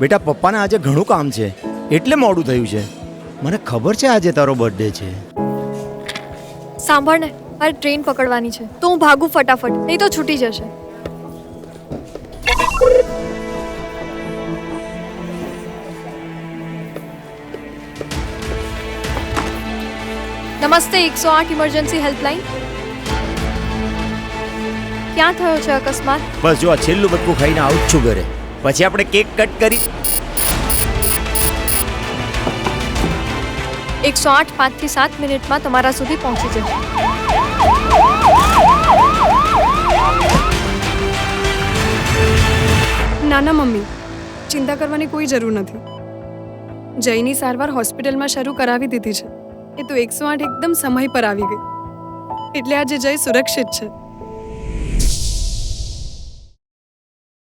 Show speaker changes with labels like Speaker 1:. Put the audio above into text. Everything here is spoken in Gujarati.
Speaker 1: બેટા પપ્પાને આજે ઘણું કામ છે. એટલે મોડું થયું છે. મને ખબર છે આજે તારો બર્થડે છે.
Speaker 2: સાંભળ ને મારે ટ્રેન પકડવાની છે. તો હું ભાગું ફટાફટ નહીં તો છૂટી જશે. નમસ્તે એકસો આઠ ઇમરજન્સી હેલ્પલાઇન ક્યાં થયો છે અકસ્માત?
Speaker 1: બસ જો આ છેલ્લું બધું ખાઈને આવું જ છું ઘરે. પછી આપણે કેક કટ કરી
Speaker 2: એકસો આઠ પાંચથી સાત મિનિટમાં તમારા સુધી પહોંચી જશે.
Speaker 3: ના ના મમ્મી ચિંતા કરવાની કોઈ જરૂર નથી. જયની સારવાર હોસ્પિટલમાં શરૂ કરાવી દીધી છે. એ તો એકસો આઠ એકદમ સમય પર આવી ગઈ. એટલે આજે જય સુરક્ષિત છે.